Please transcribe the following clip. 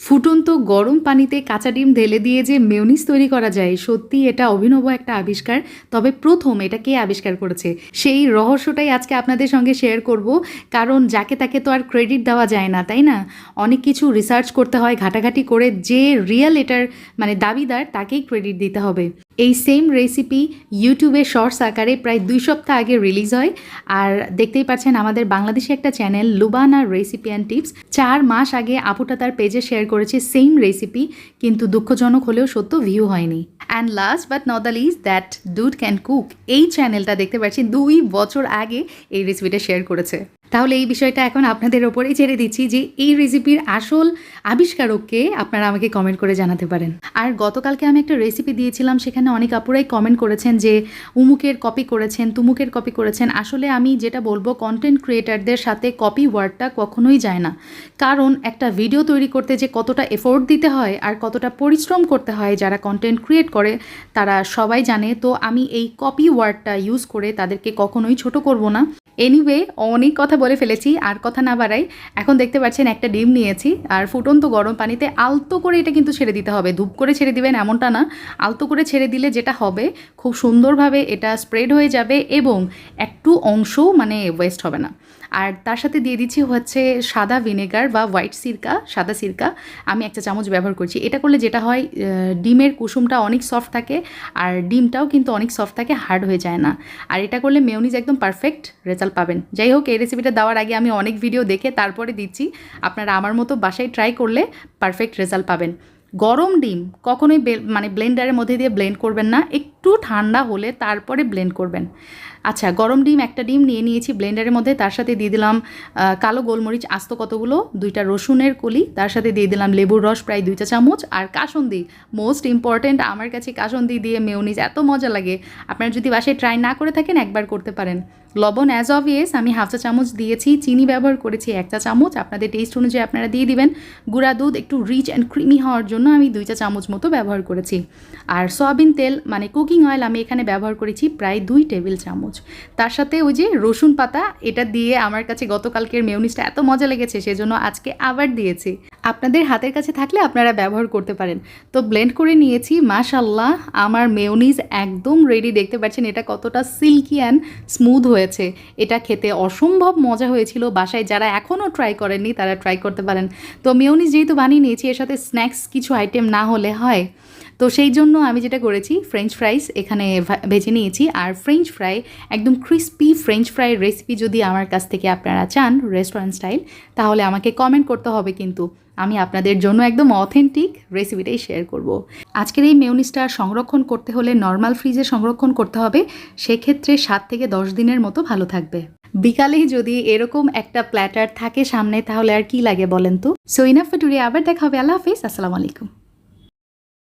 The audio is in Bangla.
ফুটন্ত গরম পানিতে কাঁচা ডিম ঢেলে দিয়ে যে মেউনিস তৈরি করা যায় সত্যি এটা অভিনব একটা আবিষ্কার। তবে প্রথম এটা কে আবিষ্কার করেছে? সেই রহস্যটাই আজকে আপনাদের সঙ্গে শেয়ার করব। কারণ যাকে তাকে তো আর ক্রেডিট দেওয়া যায় না, তাই না? অনেক কিছু রিসার্চ করতে হয়, ঘাটাঘাটি করে যে রিয়েল এটার মানে দাবিদার, তাকেই ক্রেডিট দিতে হবে। এই সেম রেসিপি ইউটিউবে শর্টস আকারে প্রায় দুই সপ্তাহ আগে রিলিজ হয়। আর দেখতেই পাচ্ছেন আমাদের বাংলাদেশে একটা channel Lubana recipe and tips চার মাস আগে আপুটা তার পেজে শেয়ার করেছে সেম রেসিপি কিন্তু দুঃখজনক হলেও সত্য ভিউ হয়নি। And last but not the least that dude can cook এই চ্যানেলটা দেখতে পাচ্ছি দুই বছর আগে এই রেসিপিটা শেয়ার করেছে। তাহলে এই বিষয়টা এখন আপনাদের ওপরেই ছেড়ে দিচ্ছি যে এই রেসিপির আসল আবিষ্কারককে আপনারা আমাকে কমেন্ট করে জানাতে পারেন। আর গতকালকে আমি একটা রেসিপি দিয়েছিলাম, সেখানে অনেক আপুরাই কমেন্ট করেছেন যে, উমুকের কপি করেছেন, তুমুকের কপি করেছেন। আসলে আমি যেটা বলব কন্টেন্ট ক্রিয়েটারদের সাথে কপি ওয়ার্ডটা কখনোই যায় না। কারণ একটা ভিডিও তৈরি করতে যে কতটা এফোর্ট দিতে হয় আর কতটা পরিশ্রম করতে হয় যারা কন্টেন্ট ক্রিয়েট করে, তারা সবাই জানে। তো আমি এই কপি ওয়ার্ডটা ইউজ করে তাদেরকে কখনোই ছোট করব না। এনিওয়ে অনেক কথা বলে ফেলেছি, আর কথা না বাড়াই, এখন দেখতে পাচ্ছেন একটা ডিম নিয়েছি, আর ফুটন্ত গরম পানিতে আলতো করে এটা কিন্তু ছেড়ে দিতে হবে। ধূপ করে ছেড়ে দিবেন এমনটা না, আলতো করে ছেড়ে দিলে যেটা হবে, খুব সুন্দরভাবে এটা স্প্রেড হয়ে যাবে এবং একটু অংশও মানে ওয়েস্ট হবে না। আর তার সাথে দিয়ে দিচ্ছি হচ্ছে সাদা ভিনেগার বা হোয়াইট সিরকা, সাদা সিরকা। আমি একটা চামচ ব্যবহার করছি। এটা করলে যেটা হয় ডিমের কুসুমটা অনেক সফট থাকে আর ডিমটাও কিন্তু অনেক সফট থাকে হার্ড হয়ে যায় না। আর এটা করলে মেয়নিজ একদম পারফেক্ট রেজাল্ট পাবেন। যাই হোক, এই রেসিপিটা দেওয়ার আগে আমি অনেক ভিডিও দেখে তারপরে দিচ্ছি। আপনারা আমার মতো বাসায় ট্রাই করলে পারফেক্ট রেজাল্ট পাবেন। গরম ডিম কখনোই মানে ব্লেন্ডারের মধ্যে দিয়ে ব্লেন্ড করবেন না। একটু ঠান্ডা হলে তারপরে ব্লেন্ড করবেন। আচ্ছা গরম ডিম একটা ডিম নিয়ে নিয়েছি ব্লেন্ডারের মধ্যে, তার সাথে দিয়ে দিলাম কালো গোলমরিচ আস্ত কতগুলো, দুইটা রসুনের কলি, তার সাথে দিয়ে দিলাম লেবুর রস প্রায় দুইটা চামচ, আর কাসন্দি মোস্ট ইম্পর্ট্যান্ট আমার কাছে কাসন্দি দিয়ে মেয়নিজ এত মজা লাগে, আপনারা যদি বাসায় ট্রাই না করে থাকেন, একবার করতে পারেন। লবণ অ্যাজ অবভিয়াস আমি হাফ চা চামচ দিয়েছি, চিনি ব্যবহার করেছি এক চা চামচ। আপনাদের টেস্ট অনুযায়ী আপনারা দিয়ে দিবেন। গুঁড়া দুধ একটু রিচ অ্যান্ড ক্রিমি হওয়ার জন্য আমি দুই চা চামচ মতো ব্যবহার করেছি। আর সয়াবিন তেল মানে কুকিং অয়েল আমি এখানে ব্যবহার করেছি প্রায় দুই টেবিল চামচ। তার সাথে ওই যে রসুন পাতা, এটা দিয়ে আমার কাছে গতকালকের মেয়নিজটা এত মজা লেগেছে, সেজন্য আজকে আবার দিয়েছি। আপনাদের হাতের কাছে থাকলে আপনারা ব্যবহার করতে পারেন। তো ব্লেন্ড করে নিয়েছি মাশাল্লাহ আমার মেয়নিজ একদম রেডি দেখতে পাচ্ছেন, এটা কতটা সিল্কি অ্যান্ড স্মুথ হয়েছে। এটা খেতে অসম্ভব মজা হয়েছিল। বাসায় যারা এখনও ট্রাই করেননি, তারা ট্রাই করতে পারেন। তো মেয়নিজ যেহেতু বানিয়ে নিয়েছি, এর সাথে স্ন্যাক্স কিছু আইটেম না হলে হয়। তো সেই জন্য আমি যেটা করেছি ফ্রেঞ্চ ফ্রাইস এখানে ভেজে নিয়েছি। আর ফ্রেঞ্চ ফ্রাই একদম ক্রিস্পি ফ্রেঞ্চ ফ্রাই রেসিপি যদি আমার কাছ থেকে আপনারা চান রেস্টুরেন্ট স্টাইল তাহলে আমাকে কমেন্ট করতে হবে কিন্তু। আমি আপনাদের জন্য একদম অথেন্টিক রেসিপিটাই শেয়ার করব। আজকের এই মেয়নিজটা সংরক্ষণ করতে হলে নর্মাল ফ্রিজে সংরক্ষণ করতে হবে। সেক্ষেত্রে সাত থেকে দশ দিনের মতো ভালো থাকবে। বিকালেই যদি এরকম একটা প্ল্যাটার থাকে সামনে, তাহলে আর কি লাগে বলেন তো? সো ইনাফ টুডে আবার দেখা হবে। আল্লাহ হাফিজ। আসসালামু আলাইকুম।